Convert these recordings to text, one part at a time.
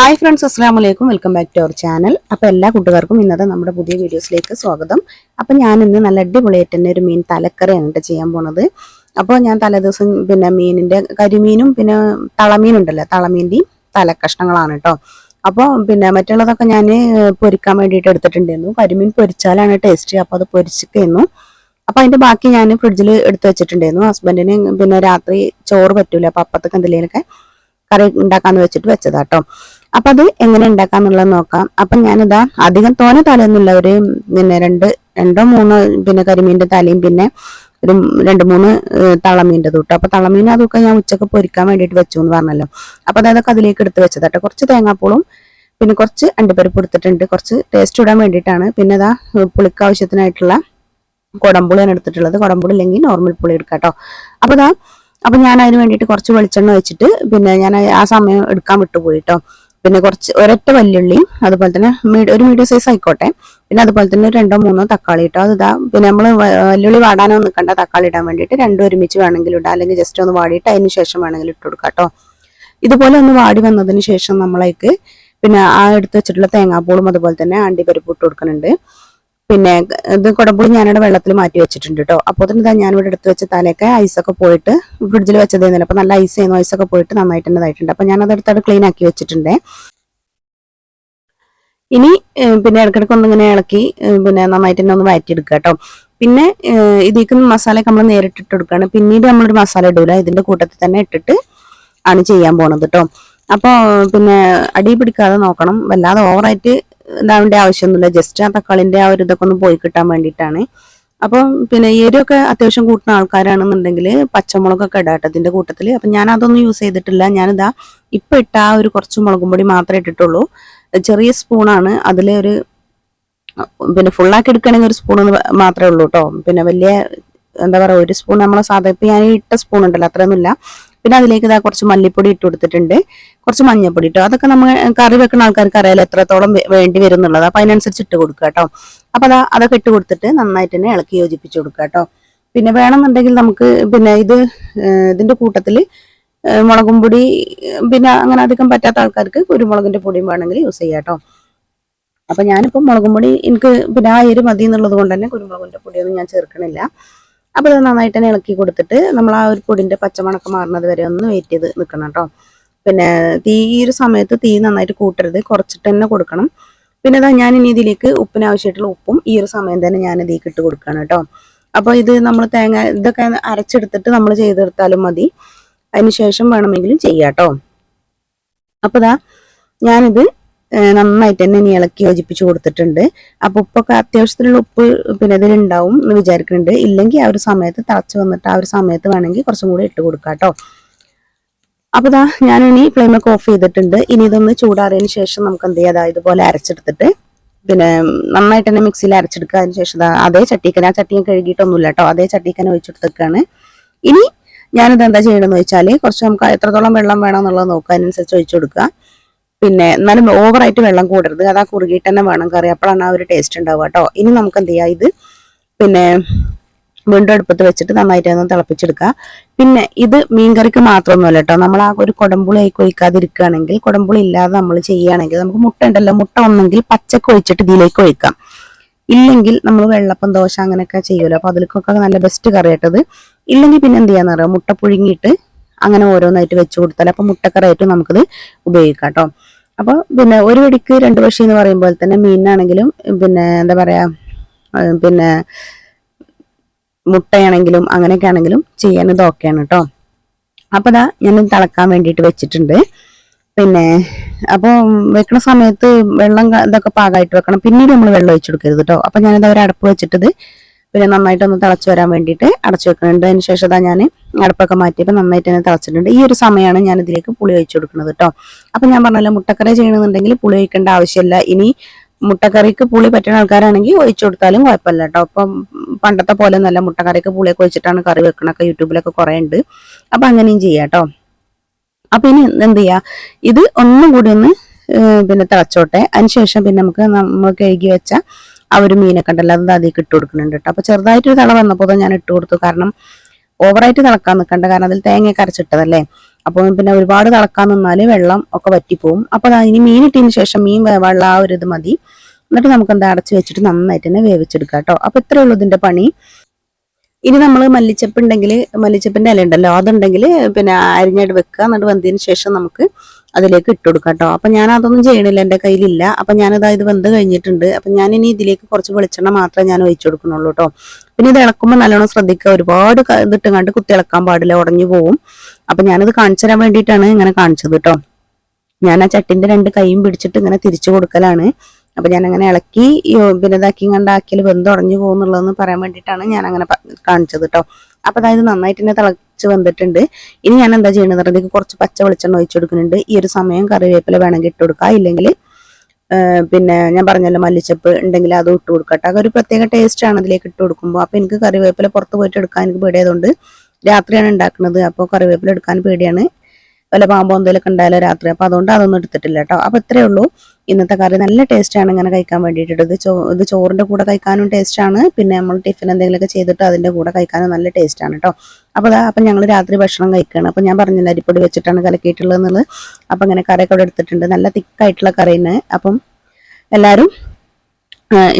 Hi friends അസ്സാം വലൈക്കും welcome back to our channel അപ്പോൾ എല്ലാ കൂട്ടുകാർക്കും ഇന്നത്തെ നമ്മുടെ പുതിയ വീഡിയോസിലേക്ക് സ്വാഗതം. അപ്പോൾ ഞാൻ ഇന്ന് നല്ല അടിപൊളിയായിട്ട് തന്നെ ഒരു മീൻ തലക്കറിയാണ് കേട്ടോ ചെയ്യാൻ പോണത്. അപ്പോൾ ഞാൻ തലേദിവസം പിന്നെ മീനിന്റെ കരിമീനും പിന്നെ തളമീനും ഉണ്ടല്ലോ തളമീന്റെയും തലക്കഷ്ണങ്ങളാണ് കേട്ടോ അപ്പോൾ പിന്നെ മറ്റുള്ളതൊക്കെ ഞാൻ പൊരിക്കാൻ വേണ്ടിയിട്ട് എടുത്തിട്ടുണ്ടായിരുന്നു. കരിമീൻ പൊരിച്ചാലാണ് ടേസ്റ്റ് അപ്പോൾ അത് പൊരിച്ചിരുന്നു അപ്പോൾ അതിന്റെ ബാക്കി ഞാൻ ഫ്രിഡ്ജിൽ എടുത്തു വെച്ചിട്ടുണ്ടായിരുന്നു. ഹസ്ബൻഡിന് പിന്നെ രാത്രി ചോറ് പറ്റൂല. അപ്പോൾ അപ്പത്തൊക്കെ എന്തെങ്കിലുമൊക്കെ കറി ഉണ്ടാക്കാന്ന് വെച്ചിട്ട് വെച്ചതാട്ടോ അപ്പൊ അത് എങ്ങനെ ഉണ്ടാക്കാന്നുള്ളത് നോക്കാം. അപ്പൊ ഞാനിതാ അധികം തോന തലയൊന്നുമില്ല. ഒരു പിന്നെ രണ്ട് രണ്ടോ മൂന്നോ പിന്നെ കരിമീന്റെ തലയും പിന്നെ ഒരു രണ്ട് മൂന്ന് തളമീന്റെ തൊട്ട് അപ്പൊ തളമീൻ അതൊക്കെ ഞാൻ ഉച്ചയ്ക്ക് പൊരിക്കാൻ വേണ്ടിയിട്ട് വെച്ചു എന്ന് പറഞ്ഞല്ലോ. അപ്പൊ അതൊക്കെ അതിലേക്ക് എടുത്ത് വെച്ചതാട്ടോ കുറച്ച് തേങ്ങാപ്പൂളും പിന്നെ കുറച്ച് അണ്ടിപ്പരിപ്പ് എടുത്തിട്ടുണ്ട്. കുറച്ച് ടേസ്റ്റ് ഇടാൻ വേണ്ടിയിട്ടാണ്. പിന്നെ ഇതാ പുളിക്ക് ആവശ്യത്തിനായിട്ടുള്ള കുടമ്പുളിയാണ് എടുത്തിട്ടുള്ളത്. കുടമ്പുളി ഇല്ലെങ്കിൽ നോർമൽ പുളി എടുക്കാം കേട്ടോ അപ്പൊ ഇതാ അപ്പൊ ഞാൻ അതിന് വേണ്ടിയിട്ട് കുറച്ച് വെളിച്ചെണ്ണ വെച്ചിട്ട് പിന്നെ ഞാൻ ആ സമയം എടുക്കാൻ വിട്ടുപോയി കേട്ടോ പിന്നെ കുറച്ച് ഒരൊറ്റ വല്യുള്ളിയും അതുപോലെ തന്നെ മീഡിയ ഒരു മീഡിയം സൈസ് ആയിക്കോട്ടെ. പിന്നെ അതുപോലെ തന്നെ രണ്ടോ മൂന്നോ തക്കാളി ഇട്ടോ. അത് ഇതാ പിന്നെ നമ്മൾ വല്യുള്ളി വാടാനോ നിൽക്കണ്ട തക്കാളി ഇടാൻ വേണ്ടിയിട്ട് രണ്ടും ഒരുമിച്ച് വേണമെങ്കിൽ ഇടാം. അല്ലെങ്കിൽ ജസ്റ്റ് ഒന്ന് വാടിയിട്ട് അതിന് ശേഷം വേണമെങ്കിൽ ഇട്ട് കൊടുക്കാം കേട്ടോ ഇതുപോലെ ഒന്ന് വാടി വന്നതിന് ശേഷം നമ്മളേക്ക് പിന്നെ ആ എടുത്ത് വെച്ചിട്ടുള്ള തേങ്ങാപ്പൂളും അതുപോലെ തന്നെ അണ്ടിപ്പരിപ്പ് ഇട്ട് കൊടുക്കുന്നുണ്ട്. പിന്നെ ഇത് കുടമ്പുളി ഞാനിവിടെ വെള്ളത്തിൽ മാറ്റി വെച്ചിട്ടുണ്ട് കേട്ടോ അപ്പോൾ തന്നെ ഞാനിവിടെ എടുത്ത് വെച്ച തലയൊക്കെ ഐസൊക്കെ പോയിട്ട് ഫ്രിഡ്ജിൽ വെച്ചതേന്നില്ല അപ്പോൾ നല്ല ഐസ് ചെയ്യുന്നു ഐസൊക്കെ പോയിട്ട് നന്നായിട്ട് ഇതായിട്ടുണ്ട്. അപ്പോൾ ഞാനത് എടുത്തത് ക്ലീൻ ആക്കി വെച്ചിട്ടുണ്ട്. ഇനി പിന്നെ ഇടയ്ക്കിടയ്ക്ക് ഒന്നിങ്ങനെ ഇളക്കി പിന്നെ നന്നായിട്ട് തന്നെ ഒന്ന് വഴറ്റിയെടുക്കുക കേട്ടോ പിന്നെ ഇതിലേക്ക് മസാലയൊക്കെ നമ്മൾ നേരിട്ട് ഇട്ട് കൊടുക്കുകയാണ്. പിന്നീട് നമ്മളൊരു മസാല ഇടൂല. ഇതിന്റെ കൂട്ടത്തിൽ തന്നെ ഇട്ടിട്ട് ആണ് ചെയ്യാൻ പോകുന്നത് കേട്ടോ അപ്പോൾ പിന്നെ അടി പിടിക്കാതെ നോക്കണം. വല്ലാതെ ഓവറായിട്ട് ഇതാവേണ്ട ആവശ്യമൊന്നുമില്ല. ജസ്റ്റ് ആ തക്കാളിന്റെ ആ ഒരു ഇതൊക്കെ ഒന്ന് പോയി കിട്ടാൻ വേണ്ടിയിട്ടാണ്. അപ്പം പിന്നെ എരിവൊക്കെ അത്യാവശ്യം കൂട്ടുന്ന ആൾക്കാരാണെന്നുണ്ടെങ്കിൽ പച്ചമുളകൊക്കെ ഇടാട്ടോ ഇതിന്റെ കൂട്ടത്തിൽ. അപ്പം ഞാൻ അതൊന്നും യൂസ് ചെയ്തിട്ടില്ല. ഞാനിതാ ഇപ്പം ഇട്ട ആ ഒരു കുറച്ച് മുളകും പൊടി മാത്രമേ ഇട്ടിട്ടുള്ളൂ. ചെറിയ സ്പൂണാണ് അതിലെ ഒരു പിന്നെ ഫുള്ളാക്കി എടുക്കണമെങ്കിൽ ഒരു സ്പൂൺ മാത്രമേ ഉള്ളൂ കേട്ടോ. പിന്നെ വലിയ എന്താ പറയുക ഒരു സ്പൂൺ നമ്മളെ സാധാരണ ഇപ്പം ഞാൻ ഇട്ട സ്പൂൺ ഉണ്ടല്ലോ അത്രയൊന്നുമില്ല. പിന്നെ അതിലേക്ക് ഇതാ കുറച്ച് മല്ലിപ്പൊടി ഇട്ട് കൊടുത്തിട്ടുണ്ട്. കുറച്ച് മഞ്ഞപ്പൊടി ഇട്ടോ. അതൊക്കെ നമ്മൾ കറി വെക്കുന്ന ആൾക്കാർക്ക് അറിയാലോ എത്രത്തോളം വേണ്ടി വരും എന്നുള്ളത് അപ്പൊ അതിനനുസരിച്ച് ഇട്ട് കൊടുക്കുക കേട്ടോ. അപ്പൊ അതാ അതൊക്കെ ഇട്ട് കൊടുത്തിട്ട് നന്നായിട്ട് തന്നെ ഇളക്കി യോജിപ്പിച്ച് കൊടുക്കുക കേട്ടോ. പിന്നെ വേണമെന്നുണ്ടെങ്കിൽ നമുക്ക് പിന്നെ ഇത് ഇതിന്റെ കൂട്ടത്തിൽ മുളകും പൊടി പിന്നെ അങ്ങനെ അധികം പറ്റാത്ത ആൾക്കാർക്ക് കുരുമുളകിന്റെ പൊടിയും വേണമെങ്കിൽ യൂസ് ചെയ്യാം കേട്ടോ. അപ്പൊ ഞാനിപ്പം മുളകും പൊടി എനിക്ക് പിന്നെ ആ എരി മതി എന്നുള്ളത് കൊണ്ട് തന്നെ കുരുമുളകിന്റെ പൊടിയൊന്നും ഞാൻ ചേർക്കണില്ല. അപ്പൊ അത് നന്നായിട്ട് തന്നെ ഇളക്കി കൊടുത്തിട്ട് നമ്മൾ ആ ഒരു പൊടിന്റെ പച്ചമണക്ക് മാറുന്നത് വരെ ഒന്ന് വെയിറ്റ് ചെയ്ത് നിൽക്കണം കേട്ടോ. പിന്നെ തീ ഈ ഒരു സമയത്ത് തീ നന്നായിട്ട് കൂട്ടരുത്. കുറച്ചിട്ട് തന്നെ കൊടുക്കണം. പിന്നെ ഇതാ ഞാൻ ഇനി ഇതിലേക്ക് ഉപ്പിന് ആവശ്യമായിട്ടുള്ള ഉപ്പും ഈ ഒരു സമയം തന്നെ ഞാൻ ഇതിലേക്ക് ഇട്ട് കൊടുക്കുകയാണ് കേട്ടോ. അപ്പോൾ ഇത് നമ്മൾ തേങ്ങ ഇതൊക്കെ അരച്ചെടുത്തിട്ട് നമ്മൾ ചെയ്തെടുത്താലും മതി. അതിനുശേഷം വേണമെങ്കിലും ചെയ്യാം കേട്ടോ. അപ്പോൾ ഇതാ ഞാനിത് നന്നായിട്ട് തന്നെ ഇനി ഇളക്കി യോജിപ്പിച്ച് കൊടുത്തിട്ടുണ്ട്. അപ്പൊ ഉപ്പൊക്കെ അത്യാവശ്യത്തിലുള്ള ഉപ്പ് പിന്നെ ഇതിലുണ്ടാവും എന്ന് വിചാരിക്കുന്നുണ്ട്. ഇല്ലെങ്കിൽ ആ ഒരു സമയത്ത് തിളച്ച് വന്നിട്ട് ആ ഒരു സമയത്ത് വേണമെങ്കിൽ കുറച്ചും കൂടി ഇട്ട് കൊടുക്കാം കേട്ടോ. അപ്പൊ ദാ ഞാനിനി ഫ്ലെയിമൊക്കെ ഓഫ് ചെയ്തിട്ടുണ്ട്. ഇനി ഇതൊന്ന് ചൂടാറിയതിന് ശേഷം നമുക്ക് എന്ത് ചെയ്യാം? അതായത് ഇതുപോലെ അരച്ചെടുത്തിട്ട് പിന്നെ നന്നായിട്ട് തന്നെ മിക്സിയിൽ അരച്ചെടുക്കുക. അതിന് ശേഷം അതേ ചട്ടിക്കന ആ ചട്ടിയും കഴുകിയിട്ടൊന്നുമില്ല കേട്ടോ. അതേ ചട്ടിക്കന ഒഴിച്ചെടുത്തേക്കാണ് ഇനി ഞാനിത് എന്താ ചെയ്യണമെന്ന് വെച്ചാൽ കുറച്ച് നമുക്ക് എത്രത്തോളം വെള്ളം വേണം എന്നുള്ളത് നോക്കുക. അതിനനുസരിച്ച് ഒഴിച്ചു കൊടുക്കുക. പിന്നെ എന്നാലും ഓവറായിട്ട് വെള്ളം കൂടരുത്. അതാ കുറുകിയിട്ട് തന്നെ വേണം കറി. അപ്പോഴാണ് ആ ഒരു ടേസ്റ്റ് ഉണ്ടാവുക കേട്ടോ ഇനി നമുക്ക് എന്ത് ചെയ്യാം? ഇത് പിന്നെ വീണ്ടും അടുപ്പത്ത് വെച്ചിട്ട് നന്നായിട്ട് ഒന്ന് തിളപ്പിച്ചെടുക്കുക. പിന്നെ ഇത് മീൻകറിക്ക് മാത്രമൊന്നുമല്ല കേട്ടോ നമ്മൾ ആ ഒരു കുടമ്പുളി ആയി ഒഴിക്കാതിരിക്കുകയാണെങ്കിൽ കുടമ്പുളി ഇല്ലാതെ നമ്മൾ ചെയ്യുകയാണെങ്കിൽ നമുക്ക് മുട്ട ഉണ്ടല്ലോ. മുട്ട ഒന്നെങ്കിൽ പച്ചക്ക് ഒഴിച്ചിട്ട് ഇതിലേക്ക് ഒഴിക്കാം. ഇല്ലെങ്കിൽ നമ്മൾ വെള്ളപ്പം ദോശ അങ്ങനെയൊക്കെ ചെയ്യുമല്ലോ. അപ്പോൾ അതിലേക്കൊക്കെ നല്ല ബെസ്റ്റ് കറി ആയിട്ടത് ഇല്ലെങ്കിൽ പിന്നെ എന്ത് ചെയ്യാന്ന് പറയുക മുട്ട പുഴുങ്ങിയിട്ട് അങ്ങനെ ഓരോന്നായിട്ട് വെച്ച് കൊടുത്താൽ അപ്പൊ മുട്ടക്കറിയായിട്ട് നമുക്കിത് ഉപയോഗിക്കാം കേട്ടോ അപ്പോൾ പിന്നെ ഒരു വെടിക്ക് രണ്ട് പക്ഷി എന്ന് പറയുമ്പോൾ തന്നെ മീനാണെങ്കിലും പിന്നെ എന്താ പറയുക പിന്നെ മുട്ടയാണെങ്കിലും അങ്ങനെയൊക്കെ ആണെങ്കിലും ചെയ്യാൻ ഇതൊക്കെയാണ് കേട്ടോ അപ്പോൾ ഇതാ ഞാൻ തിളക്കാൻ വേണ്ടിയിട്ട് വെച്ചിട്ടുണ്ട്. പിന്നെ അപ്പോൾ വെക്കണ സമയത്ത് വെള്ളം ഇതൊക്കെ പാകമായിട്ട് വെക്കണം. പിന്നീട് നമ്മൾ വെള്ളം ഒഴിച്ചു കൊടുക്കരുത് കേട്ടോ അപ്പോൾ ഞാനിത് ഒരു അടപ്പ് വെച്ചിട്ടത് പിന്നെ നന്നായിട്ടൊന്ന് തിളച്ച് വരാൻ വേണ്ടിയിട്ട് അടച്ചു വെക്കുന്നുണ്ട്. അതിന് ശേഷം ഇതാ ഞാൻ അടുപ്പൊക്കെ മാറ്റിയപ്പോൾ നന്നായിട്ട് തന്നെ തിളച്ചിട്ടുണ്ട്. ഈ ഒരു സമയമാണ് ഞാൻ ഇതിലേക്ക് പുളി ഒഴിച്ചു കൊടുക്കുന്നത് കേട്ടോ അപ്പം ഞാൻ പറഞ്ഞല്ലോ മുട്ടക്കറി ചെയ്യണമെന്നുണ്ടെങ്കിൽ പുളി ഒഴിക്കേണ്ട ആവശ്യമില്ല. ഇനി മുട്ടക്കറിക്ക് പുളി പറ്റുന്ന ആൾക്കാരാണെങ്കിൽ ഒഴിച്ചു കൊടുത്താലും കുഴപ്പമില്ല കേട്ടോ അപ്പം പണ്ടത്തെ പോലെ നല്ല മുട്ടക്കറിക്ക് പുളിയൊക്കെ ഒഴിച്ചിട്ടാണ് കറി വെക്കണൊക്കെ യൂട്യൂബിലൊക്കെ കുറേ ഉണ്ട്. അപ്പം അങ്ങനെയും ചെയ്യാം കേട്ടോ അപ്പം ഇനി എന്ത് ചെയ്യുക ഇത് ഒന്നും കൂടി ഒന്ന് പിന്നെ തിളച്ചോട്ടെ. അതിനുശേഷം പിന്നെ നമുക്ക് നമ്മൾ കഴുകി വെച്ച ആ ഒരു മീനൊക്കെ ഉണ്ടല്ലോ അത് അതിലേക്ക് ഇട്ട് കൊടുക്കുന്നുണ്ട് കേട്ടോ. അപ്പൊ ചെറുതായിട്ടൊരു തിള വന്നപ്പോൾ ഞാൻ ഇട്ട് കൊടുത്തു. കാരണം ഓവറായിട്ട് തിളക്കാൻ നിൽക്കണ്ട കാരണം അതിൽ തേങ്ങയൊക്കെ അരച്ചിട്ടതല്ലേ അപ്പോൾ പിന്നെ ഒരുപാട് തിളക്കാൻ നിന്നാൽ വെള്ളം ഒക്കെ വറ്റിപ്പോവും. അപ്പോൾ ഇനി മീൻ ഇട്ടതിന് ശേഷം മീൻ വേവാനുള്ള ആ ഒരു ഇത് മതി. എന്നിട്ട് നമുക്ക് എന്താ അടച്ച് വെച്ചിട്ട് നന്നായിട്ട് തന്നെ വേവിച്ചെടുക്കാം കേട്ടോ. അപ്പോൾ ഇത്രയേ ഉള്ളൂ ഇതിന്റെ പണി. ഇനി നമ്മൾ മല്ലിച്ചപ്പ് ഉണ്ടെങ്കിൽ മല്ലിച്ചപ്പിന്റെ ഇല ഉണ്ടല്ലോ അതുണ്ടെങ്കിൽ പിന്നെ അരിഞ്ഞായിട്ട് വെക്കുക. എന്നിട്ട് വന്നതിന് ശേഷം നമുക്ക് അതിലേക്ക് ഇട്ട് കൊടുക്കാം കേട്ടോ അപ്പൊ ഞാൻ അതൊന്നും ചെയ്യണില്ല എന്റെ കയ്യിലില്ല. അപ്പൊ ഞാനിതാ ഇത് വെന്ത് കഴിഞ്ഞിട്ടുണ്ട്. അപ്പൊ ഞാൻ ഇനി ഇതിലേക്ക് കുറച്ച് വെളിച്ചെണ്ണ മാത്രമേ ഞാൻ ഒഴിച്ചു കൊടുക്കുന്നുള്ളൂ കേട്ടോ പിന്നെ ഇത് ഇളക്കുമ്പോൾ നല്ലോണം ശ്രദ്ധിക്കുക ഒരുപാട് ഇതിട്ടങ്ങാണ്ട് കുത്തി ഇളക്കാൻ പാടില്ല ഉടഞ്ഞു പോവും. അപ്പൊ ഞാനിത് കാണിച്ചു തരാൻ വേണ്ടിയിട്ടാണ് ഇങ്ങനെ കാണിച്ചത് കേട്ടോ ഞാൻ ആ ചട്ടിന്റെ രണ്ട് കൈയും പിടിച്ചിട്ട് ഇങ്ങനെ തിരിച്ചു കൊടുക്കലാണ്. അപ്പൊ ഞാൻ അങ്ങനെ ഇളക്കി പിന്നെ ഇതാക്കി കണ്ടാക്കിയാൽ വെന്ത് ഉടഞ്ഞു പോകുന്നുള്ളതെന്ന് പറയാൻ വേണ്ടിയിട്ടാണ് ഞാൻ അങ്ങനെ കാണിച്ചത് കേട്ടോ അപ്പൊ അതായത് നന്നായിട്ട് തന്നെ തിളച്ച് വന്നിട്ടുണ്ട്. ഇനി ഞാൻ എന്താ ചെയ്യുന്നത് ഇതിലേക്ക് കുറച്ച് പച്ച വെളിച്ചെണ്ണ ഒഴിച്ചു കൊടുക്കുന്നുണ്ട്. ഈ ഒരു സമയം കറിവേപ്പില വേണമെങ്കിൽ ഇട്ട് കൊടുക്കുക ഇല്ലെങ്കിൽ പിന്നെ ഞാൻ പറഞ്ഞല്ലോ മല്ലിച്ചപ്പ് ഉണ്ടെങ്കിൽ അത് ഇട്ട് കൊടുക്കട്ടെ അതൊരു പ്രത്യേക ടേസ്റ്റ് ആണ് അതിലേക്ക് ഇട്ട് കൊടുക്കുമ്പോൾ അപ്പൊ എനിക്ക് കറിവേപ്പില പുറത്ത് പോയിട്ട് എടുക്കാൻ എനിക്ക് പേടിയായതുകൊണ്ട് രാത്രിയാണ് ഉണ്ടാക്കുന്നത്. അപ്പോൾ കറിവേപ്പില എടുക്കാൻ പേടിയാണ്. വല്ല പാമ്പോ എന്തെങ്കിലുമൊക്കെ ഉണ്ടായാലോ രാത്രി. അപ്പോൾ അതുകൊണ്ട് അതൊന്നും എടുത്തിട്ടില്ല കേട്ടോ. അപ്പോൾ ഇത്രയേ ഉള്ളൂ. ഇന്നത്തെ കറി നല്ല ടേസ്റ്റാണ് ഇങ്ങനെ കഴിക്കാൻ വേണ്ടിയിട്ട് ഇത് ചോ ഇത് ചോറിന്റെ കൂടെ കഴിക്കാനും ടേസ്റ്റാണ് പിന്നെ നമ്മൾ ടിഫിൻ എന്തെങ്കിലുമൊക്കെ ചെയ്തിട്ട് അതിന്റെ കൂടെ കഴിക്കാനും നല്ല ടേസ്റ്റാണ് കേട്ടോ. അപ്പോൾ അപ്പം ഞങ്ങൾ രാത്രി ഭക്ഷണം കഴിക്കുകയാണ് അപ്പോൾ ഞാൻ പറഞ്ഞില്ല അരിപ്പൊടി വെച്ചിട്ടാണ് കലക്കിയിട്ടുള്ളത് എന്നുള്ളത് അപ്പം ഇങ്ങനെ കറിയൊക്കെ ഇവിടെ എടുത്തിട്ടുണ്ട്. നല്ല തിക്കായിട്ടുള്ള കറിയാണ്. അപ്പം എല്ലാവരും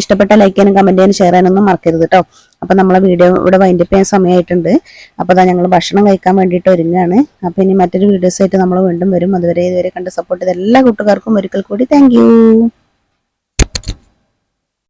ഇഷ്ടപ്പെട്ട ലൈക്ക് ചെയ്യാനും കമന്റ് ചെയ്യാനും ഷെയർ ചെയ്യാനൊന്നും മറക്കരുത് കേട്ടോ. അപ്പൊ നമ്മളെ വീഡിയോ ഇവിടെ വൈൻഡപ്പ് ചെയ്യാൻ സമയമായിട്ടുണ്ട് അപ്പോൾ അതാ ഞങ്ങൾ ഭക്ഷണം കഴിക്കാൻ വേണ്ടിയിട്ട് ഒരുങ്ങുകയാണ് അപ്പോൾ ഇനി മറ്റൊരു വീഡിയോസായിട്ട് നമ്മൾ വീണ്ടും വരും. അതുവരെ ഇതുവരെ കണ്ട് സപ്പോർട്ട് ചെയ്ത എല്ലാ കൂട്ടുകാർക്കും ഒരിക്കൽ കൂടി താങ്ക്